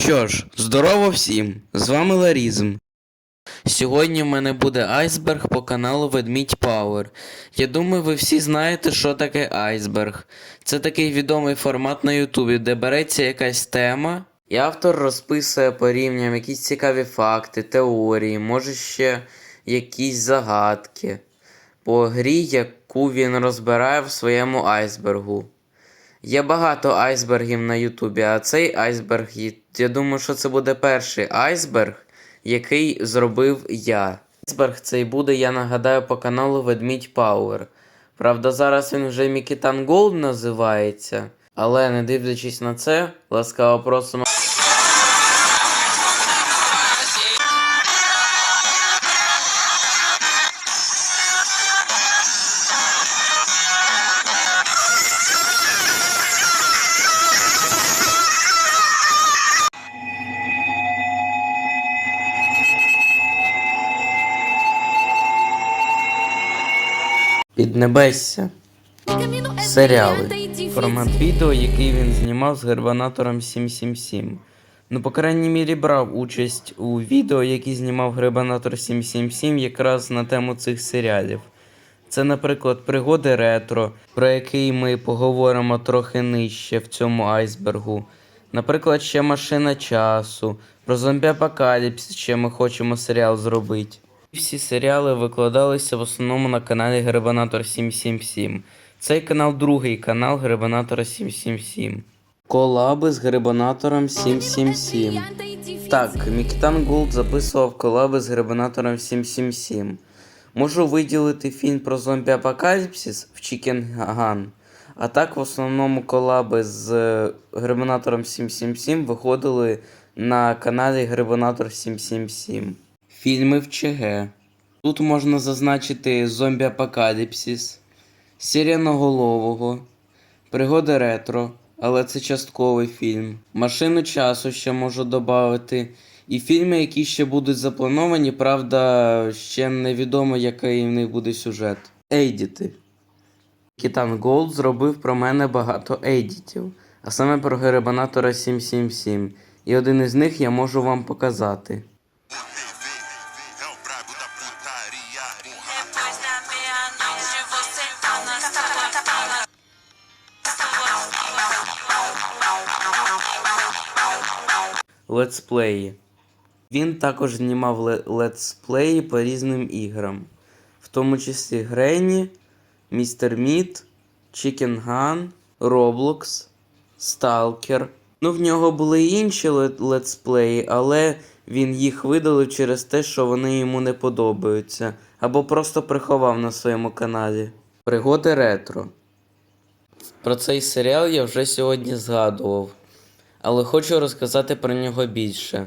Що ж, здорово всім! З вами Ларізм. Сьогодні в мене буде айсберг по каналу Ведмідь Power. Я думаю, ви всі знаєте, що таке айсберг. Це такий відомий формат на Ютубі, де береться якась тема, і автор розписує по рівням якісь цікаві факти, теорії, може ще якісь загадки по грі, яку він розбирає в своєму айсбергу. Є багато айсбергів на Ютубі, а цей айсберг, я думаю, що це буде перший айсберг, який зробив я. Айсберг цей буде, я нагадаю, по каналу Ведмідь Пауер. Правда, зараз він вже Мікітан Голд називається, але не дивлячись на це, ласкаво просимо. Піднебесся. Серіали. Формат відео, який він знімав з Грибанатором 777. Ну, по крайній мірі, брав участь у відео, які знімав Грибанатор 777 якраз на тему цих серіалів. Це, наприклад, пригоди ретро, про який ми поговоримо трохи нижче в цьому айсбергу. Наприклад, ще машина часу, про зомбі апокаліпсис ще ми хочемо серіал зробити. Всі серіали викладалися в основному на каналі Грибанатор 777. Цей канал другий канал Грибанатора 777. Колаби з Грибанатором 777. Так, Мікітан Голд записував колаби з Грибанатором 777. Можу виділити фільм про зомбі апокаліпсис в Chicken Gun. А так, в основному колаби з е, Грибанатором 777 виходили на каналі Грибанатор 777. Фільми в ЧГ. Тут можна зазначити зомбі апокаліпсис, Сіряноголового, Пригоди ретро, але це частковий фільм. Машину часу ще можу додати. І фільми, які ще будуть заплановані, правда, ще невідомо, який в них буде сюжет. Ейдіти. Кітан Голд зробив про мене багато ейдітів, а саме про Геребанатора 777. І один із них я можу вам показати. Летсплеї. Він також знімав ле- летсплеї по різним іграм, в тому числі Грені, Містер Міт, Chicken Gun, Roblox, Stalker. Ну, в нього були й інші лет- летсплеї, але він їх видалив через те, що вони йому не подобаються, або просто приховав на своєму каналі. Пригоди ретро. Про цей серіал я вже сьогодні згадував але хочу розказати про нього більше.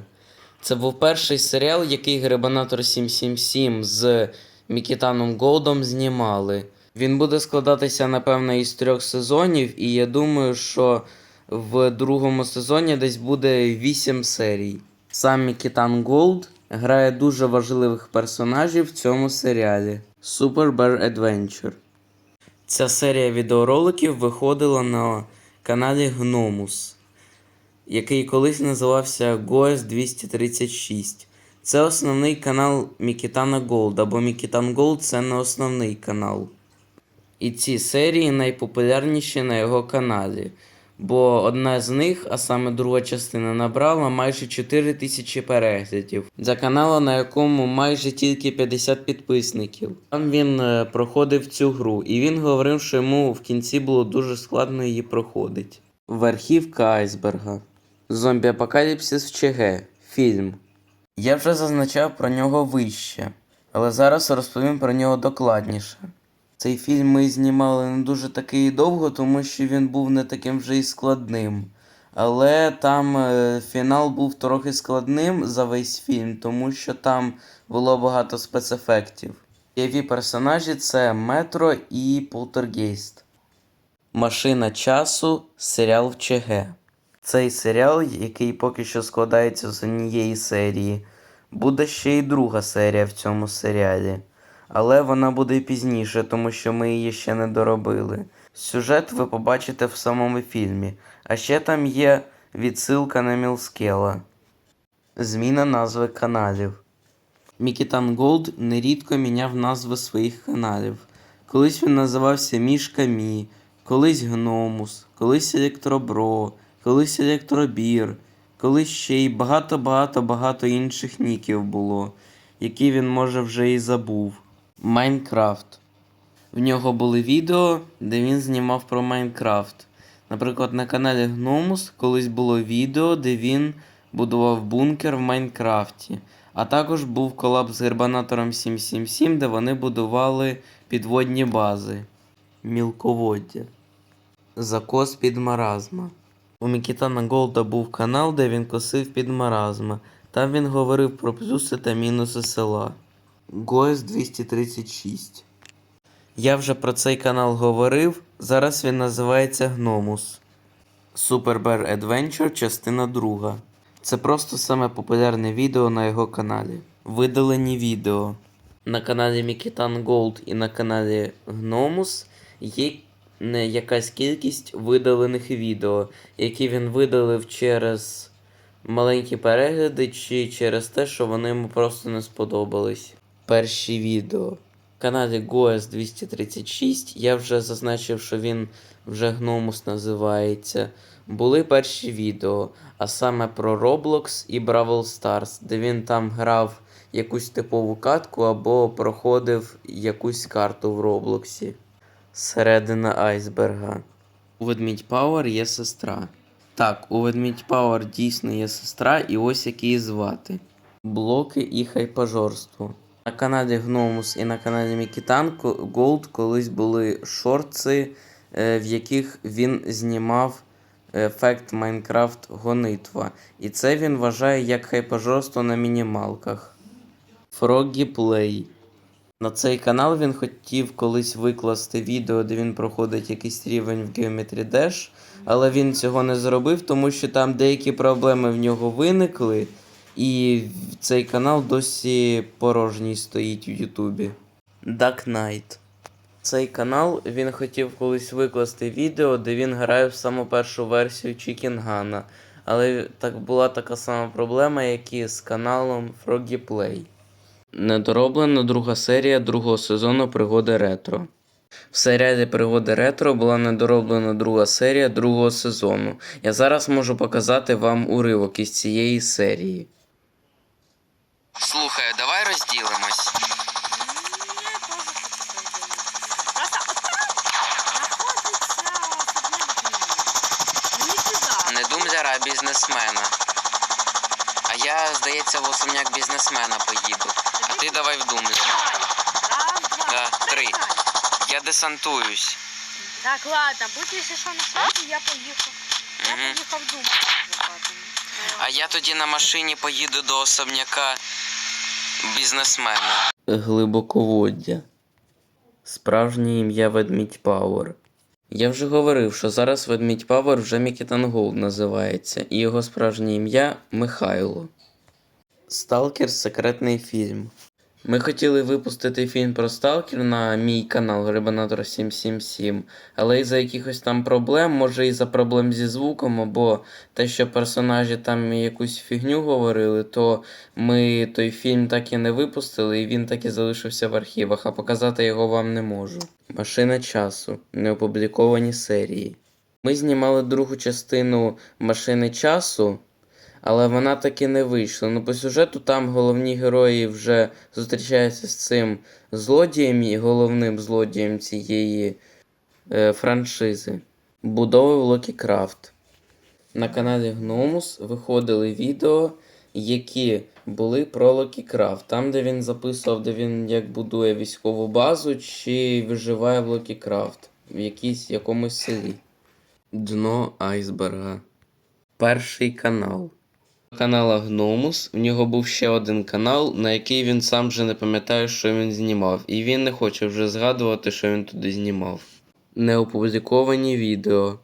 Це був перший серіал, який Грибанатор 777 з Мікітаном Голдом знімали. Він буде складатися, напевно, із трьох сезонів, і я думаю, що в другому сезоні десь буде 8 серій. Сам Мікітан Голд грає дуже важливих персонажів в цьому серіалі Super Bear Adventure. Ця серія відеороликів виходила на каналі Gnomus який колись називався Goes 236. Це основний канал Мікітана Голд, або Мікітан Голд це не основний канал. І ці серії найпопулярніші на його каналі. Бо одна з них, а саме друга частина, набрала майже 4 тисячі переглядів. Для каналу, на якому майже тільки 50 підписників. Там він е, проходив цю гру, і він говорив, що йому в кінці було дуже складно її проходити. Верхівка айсберга. Зомбі Апокаліпсис в ЧГ. Фільм. Я вже зазначав про нього вище, але зараз розповім про нього докладніше. Цей фільм ми знімали не дуже таки і довго, тому що він був не таким вже і складним. Але там е, фінал був трохи складним за весь фільм, тому що там було багато спецефектів. Яві персонажі це Метро і Полтергейст. Машина часу серіал в ЧГ. Цей серіал, який поки що складається з однієї серії, буде ще й друга серія в цьому серіалі. Але вона буде пізніше, тому що ми її ще не доробили. Сюжет ви побачите в самому фільмі. А ще там є Відсилка на Мілскела. Зміна назви каналів. Мікітан Голд нерідко міняв назви своїх каналів. Колись він називався Мішка Мі, колись Гномус, колись Електробро, колись Електробір, колись ще й багато-багато-багато інших ніків було, які він може вже і забув. Майнкрафт. В нього були відео, де він знімав про Майнкрафт. Наприклад, на каналі Гномус колись було відео, де він будував бункер в Майнкрафті. А також був колаб з Гербанатором 777, де вони будували підводні бази. Мілководдя. Закос під маразма. У Мікітана Голда був канал, де він косив під маразма. Там він говорив про плюси та мінуси села. Гоес 236. Я вже про цей канал говорив. Зараз він називається Гномус. Super Bear Adventure, частина 2. Це просто саме популярне відео на його каналі. Видалені відео. На каналі Мікітан Голд і на каналі Гномус є не якась кількість видалених відео, які він видалив через маленькі перегляди чи через те, що вони йому просто не сподобались. Перші відео. Каналі Goes 236 я вже зазначив, що він вже Гномус називається. Були перші відео, а саме про Roblox і Brawl Stars, де він там грав якусь типову катку або проходив якусь карту в Роблоксі. Середина айсберга. У Ведмідь Пауер є сестра. Так, у Ведмідь Пауер дійсно є сестра, і ось як її звати. Блоки і хайпажорство. На каналі Гномус і на каналі Мікітан Голд колись були шорти, е, в яких він знімав ефект Майнкрафт Гонитва. І це він вважає як хайпажорство на мінімалках. Froggy Play. На цей канал він хотів колись викласти відео, де він проходить якийсь рівень в Geometry Dash, але він цього не зробив, тому що там деякі проблеми в нього виникли, і цей канал досі порожній стоїть в Ютубі. Duck Knight. Цей канал він хотів колись викласти відео, де він грає в саму першу версію Чікінгана. Але так була така сама проблема, як і з каналом Froggy Play. Недороблена друга серія другого сезону Пригоди Ретро. В серіалі Пригоди Ретро була недороблена друга серія другого сезону. Я зараз можу показати вам уривок із цієї серії. Слухай, давай розділимось. Не думляра, бізнесмена. А я, здається, в особняк бізнесмена поїду. Ти давай в думлю. Да, три. Я десантуюсь. Так, ладно, будь если что на связи, я поехал. Я Мгм. поехал в Думу. А я тоді на машині поїду до особняка бізнесмена. Глибоководдя. Справжнє ім'я Ведмідь Пауер. Я вже говорив, що зараз Ведмідь Пауер вже Мікітан Голд називається, і його справжнє ім'я Михайло. Сталкер секретний фільм. Ми хотіли випустити фільм про Сталкер на мій канал Грибанатор 777, але із-за якихось там проблем, може із-за проблем зі звуком, або те, що персонажі там якусь фігню говорили, то ми той фільм так і не випустили, і він так і залишився в архівах, а показати його вам не можу. Машина часу. Неопубліковані серії. Ми знімали другу частину машини часу. Але вона таки не вийшла. Ну, по сюжету там головні герої вже зустрічаються з цим злодієм і головним злодієм цієї е, франшизи. Будови в Локі Крафт. На каналі Гномус виходили відео, які були про Локі Крафт. Там, де він записував, де він як будує військову базу, чи виживає в Локі Крафт в якійсь якомусь селі. Дно айсберга. Перший канал канала Гномус. В нього був ще один канал, на який він сам вже не пам'ятає, що він знімав, і він не хоче вже згадувати, що він туди знімав. Неопубліковані відео.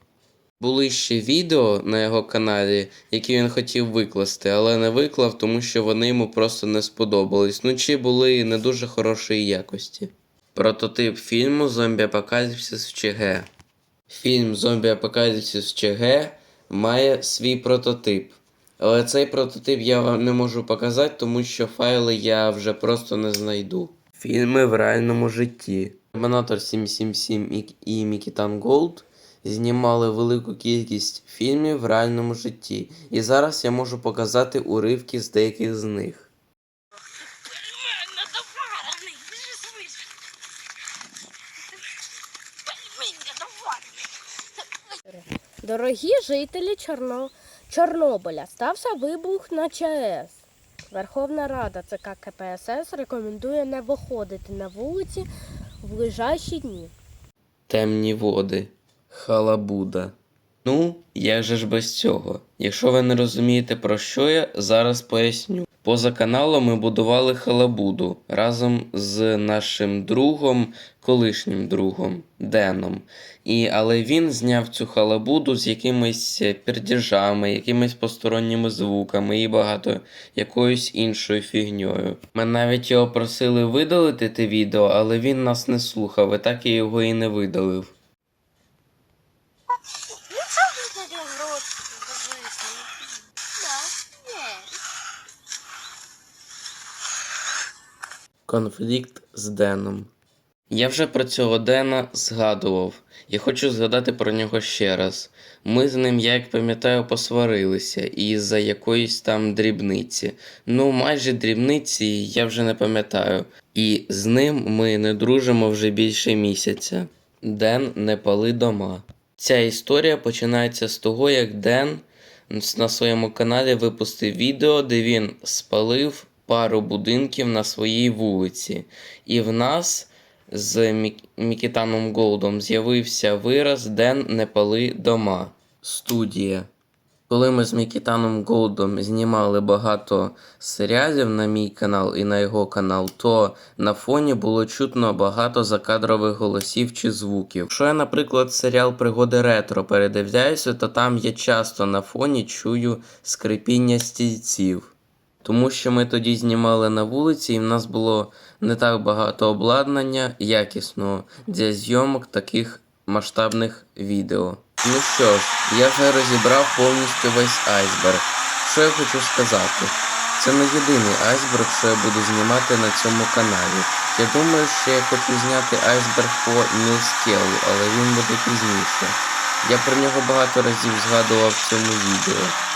Були ще відео на його каналі, які він хотів викласти, але не виклав, тому що вони йому просто не сподобались. Ну чи були не дуже хорошої якості. Прототип фільму Зомбі Апокаліпсис в ЧГ. Фільм Зомбі Апокаліпсис в ЧГ має свій прототип. Але цей прототип я вам не можу показати, тому що файли я вже просто не знайду. Фільми в реальному житті. Термінатор 777 і- Мікітан Голд знімали велику кількість фільмів в реальному житті. І зараз я можу показати уривки з деяких з них. Дорогі жителі Чорно... Чорнобиля, стався вибух на ЧАЕС. Верховна Рада ЦК КПСС рекомендує не виходити на вулиці в ближайші дні. Темні води. Халабуда. Ну, як же ж без цього? Якщо ви не розумієте про що я, зараз поясню. Поза каналом ми будували халабуду разом з нашим другом, колишнім другом Деном. І, але він зняв цю халабуду з якимись пердіжами, якимись посторонніми звуками і багато якоюсь іншою фігньою. Ми навіть його просили видалити те відео, але він нас не слухав, і так я його і не видалив. Ну що ти тоді гроші дивись? Да, є. Конфлікт з Деном. Я вже про цього Дена згадував. Я хочу згадати про нього ще раз. Ми з ним, я як пам'ятаю, посварилися із-за якоїсь там дрібниці. Ну, майже дрібниці, я вже не пам'ятаю. І з ним ми не дружимо вже більше місяця. Ден не пали дома. Ця історія починається з того, як Ден на своєму каналі випустив відео, де він спалив пару будинків на своїй вулиці. І в нас з Мікітаном Голдом з'явився вираз Ден не пали дома. Студія. Коли ми з Мікітаном Голдом знімали багато серіалів на мій канал і на його канал, то на фоні було чутно багато закадрових голосів чи звуків. Якщо я, наприклад, серіал Пригоди ретро передивляюся, то там я часто на фоні чую скрипіння стільців. Тому що ми тоді знімали на вулиці, і в нас було не так багато обладнання якісного для зйомок таких масштабних відео. Ну що ж, я вже розібрав повністю весь айсберг. Що я хочу сказати? Це не єдиний айсберг, що я буду знімати на цьому каналі. Я думаю, що я хочу зняти айсберг по Мілскелу, але він буде пізніше. Я про нього багато разів згадував в цьому відео.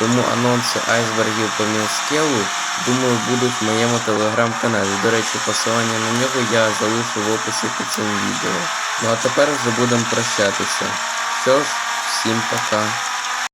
Тому анонси айсбергів по Мілскелу, думаю, будуть в моєму телеграм-каналі. До речі, посилання на нього я залишу в описі під цим відео. Ну а тепер вже будемо прощатися. Що ж, всім пока.